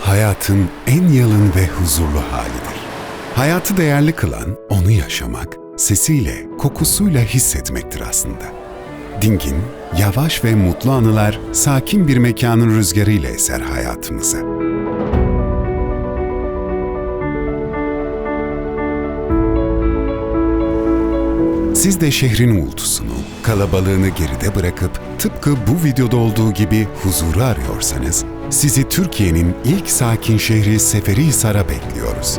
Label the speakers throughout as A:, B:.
A: hayatın en yalın ve huzurlu halidir. Hayatı değerli kılan onu yaşamak, sesiyle, kokusuyla hissetmektir aslında. Dingin, yavaş ve mutlu anılar sakin bir mekanın rüzgarıyla eser hayatımıza. Siz de şehrin uğultusunu, kalabalığını geride bırakıp tıpkı bu videoda olduğu gibi huzuru arıyorsanız, sizi Türkiye'nin ilk sakin şehri Seferihisar'a bekliyoruz.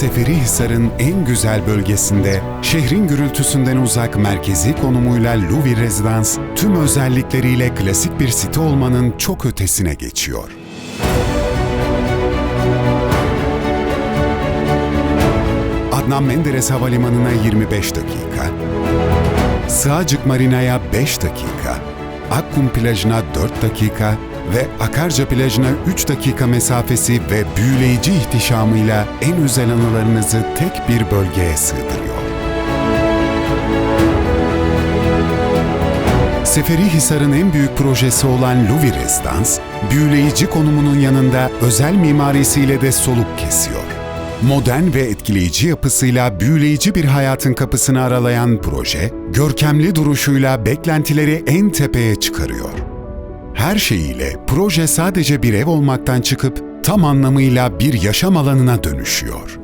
A: Seferihisar'ın en güzel bölgesinde, şehrin gürültüsünden uzak merkezi konumuyla Louis Residence, tüm özellikleriyle klasik bir site olmanın çok ötesine geçiyor. Adnan Menderes Havalimanı'na 25 dakika, Sığacık Marina'ya 5 dakika, Akkum Plajı'na 4 dakika ve Akarca Plajı'na 3 dakika mesafesi ve büyüleyici ihtişamıyla en özel anılarınızı tek bir bölgeye sığdırıyor. Seferihisar'ın en büyük projesi olan Louis Residence, büyüleyici konumunun yanında özel mimarisiyle de soluk kesiyor. Modern ve etkileyici yapısıyla büyüleyici bir hayatın kapısını aralayan proje, görkemli duruşuyla beklentileri en tepeye çıkarıyor. Her şeyiyle proje sadece bir ev olmaktan çıkıp tam anlamıyla bir yaşam alanına dönüşüyor.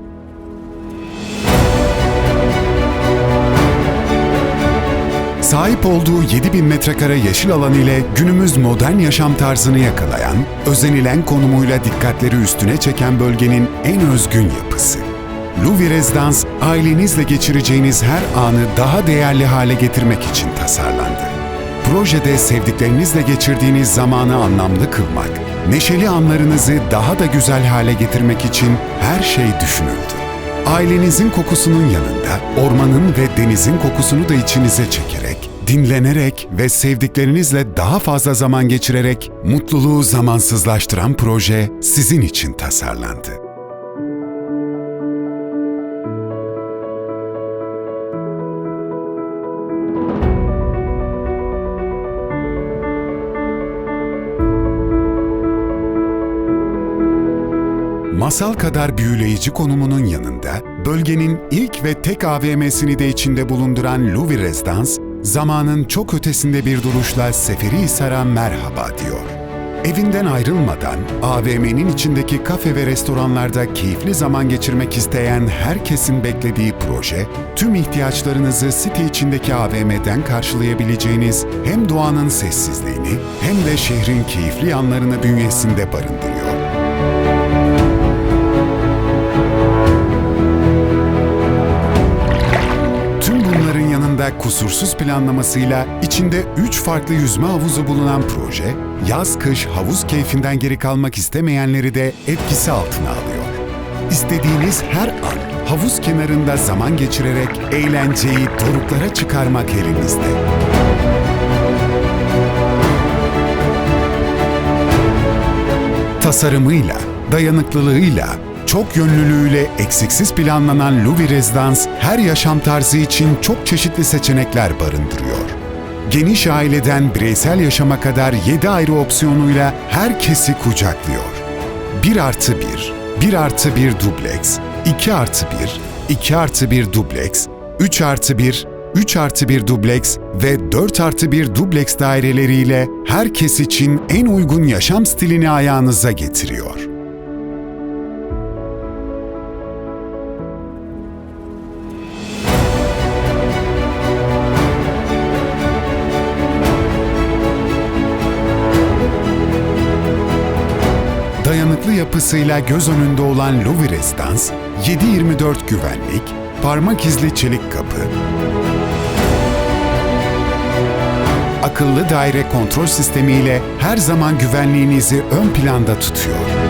A: Sahip olduğu 7000 metrekare yeşil alan ile günümüz modern yaşam tarzını yakalayan, özenilen konumuyla dikkatleri üstüne çeken bölgenin en özgün yapısı. Louis Residence, ailenizle geçireceğiniz her anı daha değerli hale getirmek için tasarlandı. Projede sevdiklerinizle geçirdiğiniz zamanı anlamlı kılmak, neşeli anlarınızı daha da güzel hale getirmek için her şey düşünüldü. Ailenizin kokusunun yanında ormanın ve denizin kokusunu da içinize çekerek, dinlenerek ve sevdiklerinizle daha fazla zaman geçirerek mutluluğu zamansızlaştıran proje sizin için tasarlandı. Masal kadar büyüleyici konumunun yanında, bölgenin ilk ve tek AVM'sini de içinde bulunduran Louis Residence, zamanın çok ötesinde bir duruşla Seferihisar'a merhaba diyor. Evinden ayrılmadan AVM'nin içindeki kafe ve restoranlarda keyifli zaman geçirmek isteyen herkesin beklediği proje, tüm ihtiyaçlarınızı site içindeki AVM'den karşılayabileceğiniz hem doğanın sessizliğini hem de şehrin keyifli yanlarını bünyesinde barındırıyor. Yanında kusursuz planlamasıyla içinde 3 farklı yüzme havuzu bulunan proje, yaz-kış havuz keyfinden geri kalmak istemeyenleri de etkisi altına alıyor. İstediğiniz her an havuz kenarında zaman geçirerek eğlenceyi doruklara çıkarmak elinizde. Tasarımıyla, dayanıklılığıyla, çok yönlülüğüyle eksiksiz planlanan Louis Residence her yaşam tarzı için çok çeşitli seçenekler barındırıyor. Geniş aileden bireysel yaşama kadar 7 ayrı opsiyonuyla herkesi kucaklıyor. 1 artı 1, 1 artı 1 dubleks, 2 artı 1, 2 artı 1 dubleks, 3 artı 1, 3 artı 1 dubleks ve 4 artı 1 dubleks daireleriyle herkes için en uygun yaşam stilini ayağınıza getiriyor. Dayanıklı yapısıyla göz önünde olan Louis Residence, 7-24 güvenlik, parmak izli çelik kapı, akıllı daire kontrol sistemiyle her zaman güvenliğinizi ön planda tutuyor.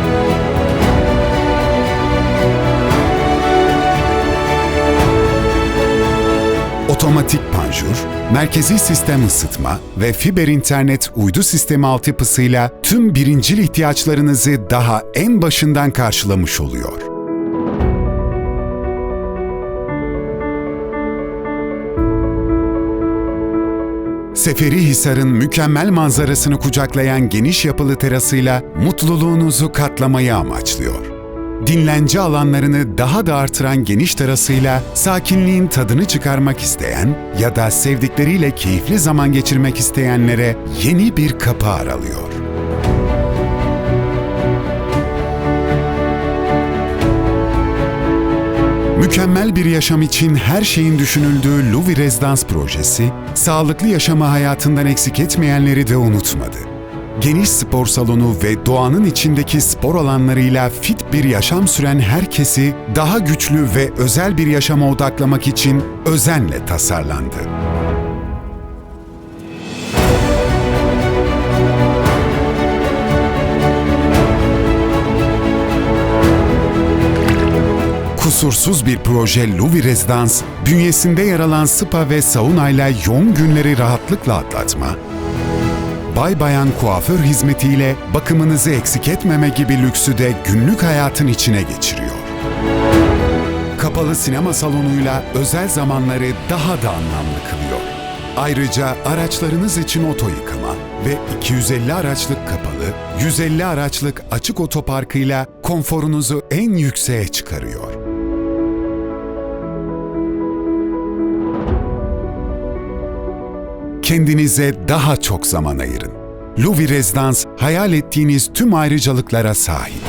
A: Otomatik panjur merkezi sistem ısıtma ve fiber internet uydu sistemi altyapısıyla tüm birincil ihtiyaçlarınızı daha en başından karşılamış oluyor. Seferihisar'ın mükemmel manzarasını kucaklayan geniş yapılı terasıyla mutluluğunuzu katlamayı amaçlıyor. Dinlence alanlarını daha da artıran geniş terasıyla sakinliğin tadını çıkarmak isteyen ya da sevdikleriyle keyifli zaman geçirmek isteyenlere yeni bir kapı aralıyor. Mükemmel bir yaşam için her şeyin düşünüldüğü Louis Rezidans projesi, sağlıklı yaşamı hayatından eksik etmeyenleri de unutmadı. Geniş spor salonu ve doğanın içindeki spor alanlarıyla fit bir yaşam süren herkesi daha güçlü ve özel bir yaşama odaklamak için özenle tasarlandı. Kusursuz bir proje Louis Residence, bünyesinde yer alan spa ve saunayla yoğun günleri rahatlıkla atlatma, bay bayan kuaför hizmetiyle bakımınızı eksik etmeme gibi lüksü de günlük hayatın içine geçiriyor. Kapalı sinema salonuyla özel zamanları daha da anlamlı kılıyor. Ayrıca araçlarınız için oto yıkama ve 250 araçlık kapalı, 150 araçlık açık otoparkıyla konforunuzu en yükseğe çıkarıyor. Kendinize daha çok zaman ayırın. Louis Residence hayal ettiğiniz tüm ayrıcalıklara sahip.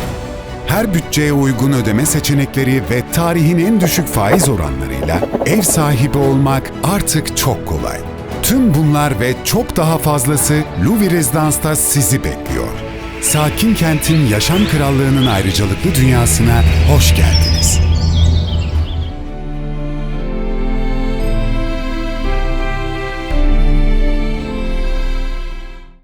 A: Her bütçeye uygun ödeme seçenekleri ve tarihin en düşük faiz oranlarıyla ev sahibi olmak artık çok kolay. Tüm bunlar ve çok daha fazlası Louis Residence'da sizi bekliyor. Sakin kentin yaşam krallığının ayrıcalıklı dünyasına hoş geldiniz.